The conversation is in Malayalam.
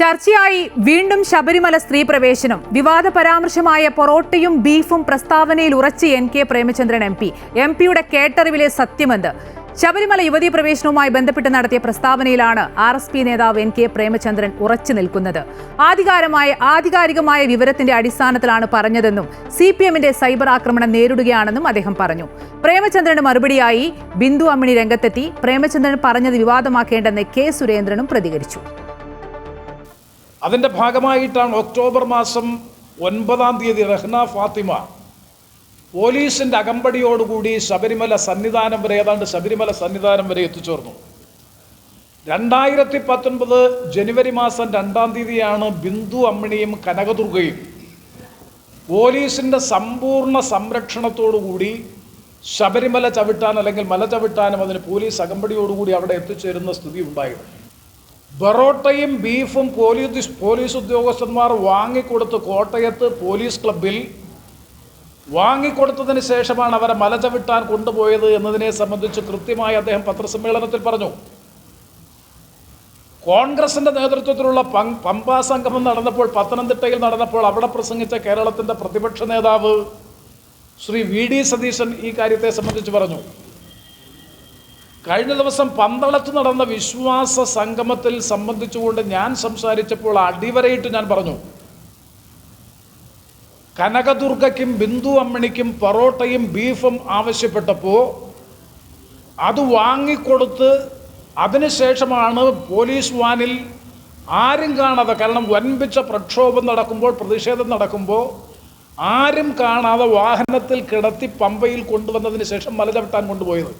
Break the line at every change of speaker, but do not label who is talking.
ചർച്ചയായി വീണ്ടും ശബരിമല സ്ത്രീ പ്രവേശനം വിവാദ പരാമർശമായ പൊറോട്ടയും ബീഫും പ്രസ്താവനയിൽ ഉറച്ച് N K Premachandran M P M പിയുടെ കേട്ടറിവിലെ സത്യമെന്ത്? ശബരിമല യുവതീ പ്രവേശനവുമായി ബന്ധപ്പെട്ട് നടത്തിയ പ്രസ്താവനയിലാണ് ആർ എസ് പി നേതാവ് എൻ കെ പ്രേമചന്ദ്രൻ ഉറച്ചു നിൽക്കുന്നത്. ആധികാരമായ ആധികാരികമായ വിവരത്തിന്റെ അടിസ്ഥാനത്തിലാണ് പറഞ്ഞതെന്നും സി പി എമ്മിന്റെ സൈബർ ആക്രമണം നേരിടുകയാണെന്നും അദ്ദേഹം പറഞ്ഞു. പ്രേമചന്ദ്രന് മറുപടിയായി ബിന്ദു അമ്മിണി രംഗത്തെത്തി പ്രേമചന്ദ്രൻ പറഞ്ഞത് വിവാദമാക്കേണ്ടെന്ന് കെ സുരേന്ദ്രനും പ്രതികരിച്ചു.
അതിന്റെ ഭാഗമായിട്ടാണ് ഒക്ടോബർ മാസം ഒൻപതാം തീയതി റഹ്ന ഫാത്തിമ പോലീസിന്റെ അകമ്പടിയോടുകൂടി ശബരിമല സന്നിധാനം വരെ ഏതാണ്ട് ശബരിമല സന്നിധാനം വരെ എത്തിച്ചേർന്നു. രണ്ടായിരത്തി പത്തൊൻപത് ജനുവരി മാസം രണ്ടാം തീയതിയാണ് ബിന്ദു അമ്മിണിയും കനകദുർഗയും പോലീസിന്റെ സമ്പൂർണ സംരക്ഷണത്തോടുകൂടി ശബരിമല ചവിട്ടാൻ അല്ലെങ്കിൽ മല ചവിട്ടാനും അതിന് പോലീസ് അകമ്പടിയോടുകൂടി അവിടെ എത്തിച്ചേരുന്ന സ്ഥിതി ഉണ്ടായത് ബറോട്ടയും ബീഫും പോലീസ് പോലീസ് ഉദ്യോഗസ്ഥന്മാർ വാങ്ങിക്കൊടുത്ത് കോട്ടയത്ത് പോലീസ് ക്ലബിൽ വാങ്ങിക്കൊടുത്തതിന് ശേഷമാണ് അവരെ മലചവിട്ടാൻ കൊണ്ടുപോയത് എന്നതിനെ സംബന്ധിച്ച് കൃത്യമായി അദ്ദേഹം പത്രസമ്മേളനത്തിൽ പറഞ്ഞു. കോൺഗ്രസിന്റെ നേതൃത്വത്തിലുള്ള പമ്പാ സംഗമം നടന്നപ്പോൾ പത്തനംതിട്ടയിൽ നടന്നപ്പോൾ അവിടെ പ്രസംഗിച്ച കേരളത്തിന്റെ പ്രതിപക്ഷ നേതാവ് ശ്രീ വി ഡി സതീശൻ ഈ കാര്യത്തെ സംബന്ധിച്ച് പറഞ്ഞു. കഴിഞ്ഞ ദിവസം പന്തളത്ത് നടന്ന വിശ്വാസ സംഗമത്തിൽ സംബന്ധിച്ചുകൊണ്ട് ഞാൻ സംസാരിച്ചപ്പോൾ അടിവരയിട്ട് ഞാൻ പറഞ്ഞു. കനകദുർഗയ്ക്കും ബിന്ദു അമ്മണിക്കും പൊറോട്ടയും ബീഫും ആവശ്യപ്പെട്ടപ്പോൾ അത് വാങ്ങിക്കൊടുത്ത് അതിനുശേഷമാണ് പോലീസ് വാനിൽ ആരും കാണാതെ കാരണം വൻപിച്ച പ്രക്ഷോഭം നടക്കുമ്പോൾ പ്രതിഷേധം നടക്കുമ്പോൾ ആരും കാണാതെ വാഹനത്തിൽ കിടത്തി പമ്പയിൽ കൊണ്ടുവന്നതിന് ശേഷം മലചവിട്ടാൻ കൊണ്ടുപോയത്.